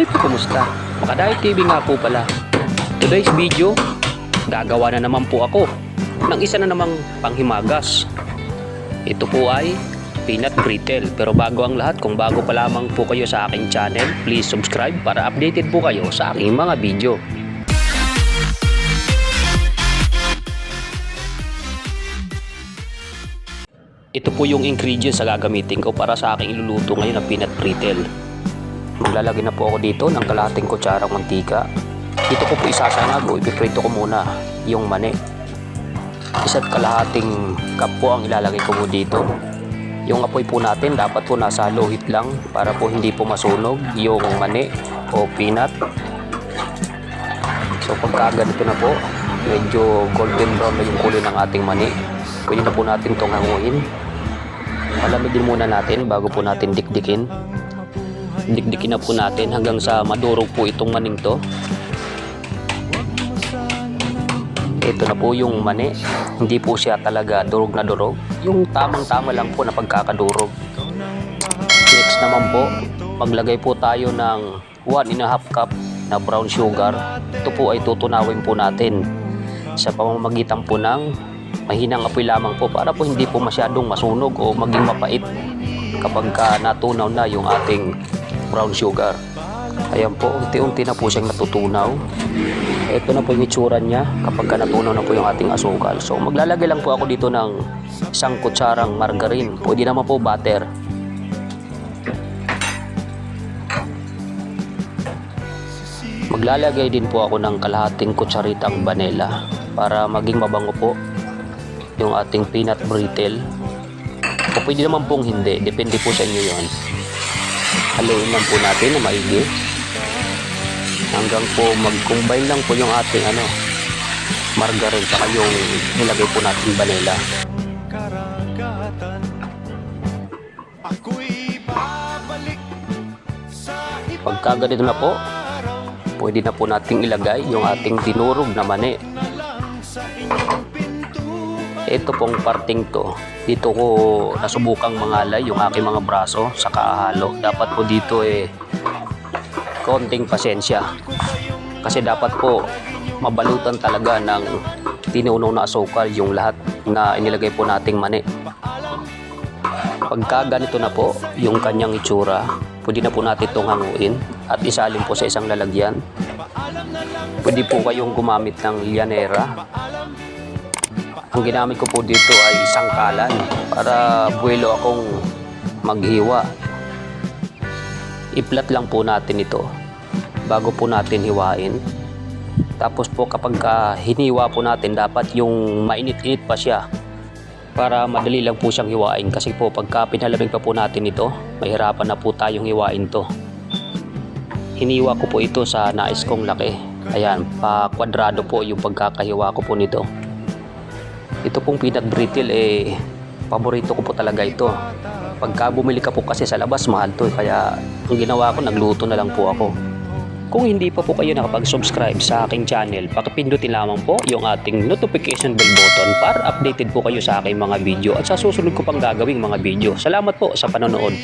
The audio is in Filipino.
Hi kumusta? Makadayo TV nga po pala. Today's video, gagawa na naman po ako ng isa na namang panghimagas. Ito po ay peanut brittle. Pero bago ang lahat, kung bago pa lamang po kayo sa aking channel, please subscribe para updated po kayo sa aking mga video. Ito po yung ingredients na gagamitin ko para sa aking iluluto ngayon na peanut brittle. Maglalagay na po ako dito ng kalahating kutsarang mantika. Dito ko po isasanag o ipiprito ko muna yung mani. Isa't kalahating cup po ang ilalagay ko po dito. Yung apoy po natin dapat po nasa low heat lang para po hindi po masunog yung mani o peanut. So pagka ganito na po, medyo golden brown na yung kulay ng ating mani. Pwede na po natin itong hanguin. Palamigin muna natin bago po natin dikdikin dikdikin na po natin hanggang sa madurog po itong maning to. Ito na po yung mani. Hindi po siya talaga durog na durog. Yung tamang tama lang po na pagkakadurog. Next naman po maglagay po tayo ng 1 and a half cup na brown sugar. Ito po ay tutunawin po natin sa pamamagitan po ng mahinang apoy lamang po para po hindi po masyadong masunog o maging mapait kapag ka natunaw na yung ating brown sugar. Ayan po, unti-unti na po siyang natutunaw. Ito na po yung itsura niya kapag ka natunaw na po yung ating asukal. So maglalagay lang po ako dito ng isang kutsarang margarine. Pwede naman po butter. Maglalagay din po ako ng kalahating kutsaritang vanilla para maging mabango po yung ating peanut brittle. O pwede naman pong hindi, depende po sa inyo yon. Haluin lang po natin na maigi. Hanggang po mag-combine lang po yung ating ano, margarine saka yung nilagay po natin vanilla. Pagka ganito na po, pwede na po nating ilagay yung ating dinurog na mani. Ito pong parting to. Dito ko nasubukang mangalay yung aking mga braso sa kaahalo. Dapat po dito eh konting pasensya. Kasi dapat po mabalutan talaga ng tinunaw na asukal yung lahat na inilagay po nating mani. Pagka ganito na po yung kanyang itsura, pwede na po natin itong hanguin at isalin po sa isang lalagyan. Pwede po kayong gumamit ng lyanera ang ginamit ko po dito ay isang kalan para buwelo akong maghiwa. Iplat lang po natin ito bago po natin hiwain. Tapos po kapag ka hiniwa po natin dapat yung mainit-init pa siya para madali lang po siyang hiwain kasi po pagka pinalamig pa po natin ito mahirapan na po tayong hiwain to. Hiniwa ko po ito sa nais kong laki. Ayan, pa kwadrado po yung pagkakahiwa ko po nito. Ito pong peanut brittle eh paborito ko po talaga ito. Pagka bumili ka po kasi sa labas mahal to eh. kaya ang ginawa ko nagluto na lang po ako. Kung hindi pa po kayo nakapag-subscribe sa aking channel, pakipindutin lamang po yung ating notification bell button para updated po kayo sa aking mga video at sa susunod ko pang gagawing mga video. Salamat po sa panonood.